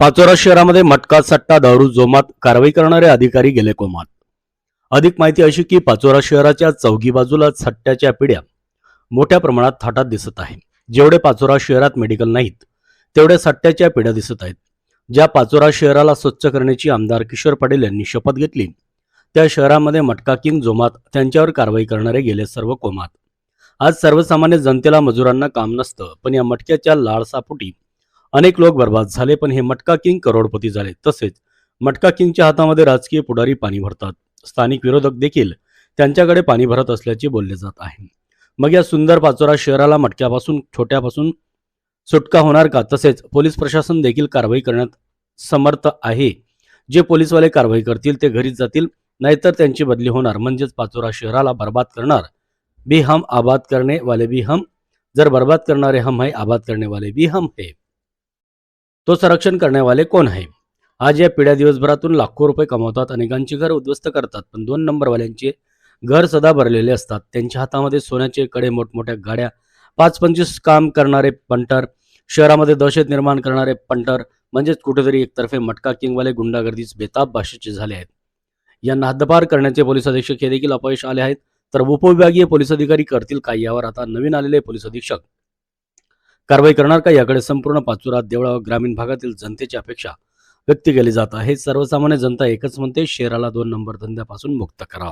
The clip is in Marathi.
पाचोरा शहरामध्ये मटका सट्टा दारू जोमात कारवाई करणारे अधिकारी गेले कोमात. अधिक माहिती अशी की पाचोरा शहराच्या चौगी बाजूला सट्ट्याच्या पिढ्या मोठ्या प्रमाणात थाटात दिसत आहे जेवढे पाचोरा शहरात मेडिकल नाहीत तेवढ्या सट्ट्याच्या पिढ्या दिसत आहेत. ज्या पाचोरा शहराला स्वच्छ करण्याची आमदार किशोर पाटील यांनी शपथ घेतली त्या शहरामध्ये मटका किंग जोमात त्यांच्यावर कारवाई करणारे गेले सर्व कोमात. आज सर्वसामान्य जनतेला मजुरांना काम नसतं पण या मटक्याच्या लाळसापोटी अनेक लोक बर्बाद झाले पण हे मटका किंग करोडपती झाले. तसेच मटका किंगच्या हातामध्ये राजकीय पुढारी पाणी भरतात. स्थानिक विरोधक देखील त्यांच्याकडे पाणी भरत असल्याचे बोलले जात आहे. मग या सुंदर पाचोरा शहराला मटक्यापासून छोट्यापासून सुटका होणार का? तसेच पोलीस प्रशासन देखील कारवाई करण्यात समर्थ आहे. जे पोलीसवाले कारवाई करतील ते घरीच जातील नाहीतर त्यांची बदली होणार. म्हणजेच पाचोरा शहराला बर्बाद करणार. भी हम आबाद करणे वाले भी हम जर बर्बाद करणारे हम है आबाद करणे वाले भी हम है. तो संरक्षण करण्यावाले कोण आहे? आज या पिढ्या दिवसभरातून लाखो रुपये कमावतात अनेकांची घर उद्ध्वस्त करतात पण दोन नंबरवाल्यांचे घर सदा भरलेले असतात. त्यांच्या हातामध्ये सोन्याचे कडे मोठमोठ्या गाड्या पाच पंचवीस काम करणारे पंटर शहरामध्ये दहशत निर्माण करणारे पंटर म्हणजेच कुठेतरी एकतर्फे मटका किंगवाले गुंडागर्दीच बेताब भाषेचे झाले आहेत. यांना हद्दपार करण्याचे पोलीस अधीक्षक हे देखील अपयश आले आहेत. तर उपविभागीय पोलीस अधिकारी करतील काय यावर आता नवीन आलेले पोलीस अधीक्षक कारवाई करणार का? याकडे संपूर्ण पाचुरा देवळा व ग्रामीण भागातील जनतेची अपेक्षा व्यक्त केली जात आहे. सर्वसामान्य जनता एकच म्हणते शहराला दोन नंबर धंद्यापासून मुक्त करा.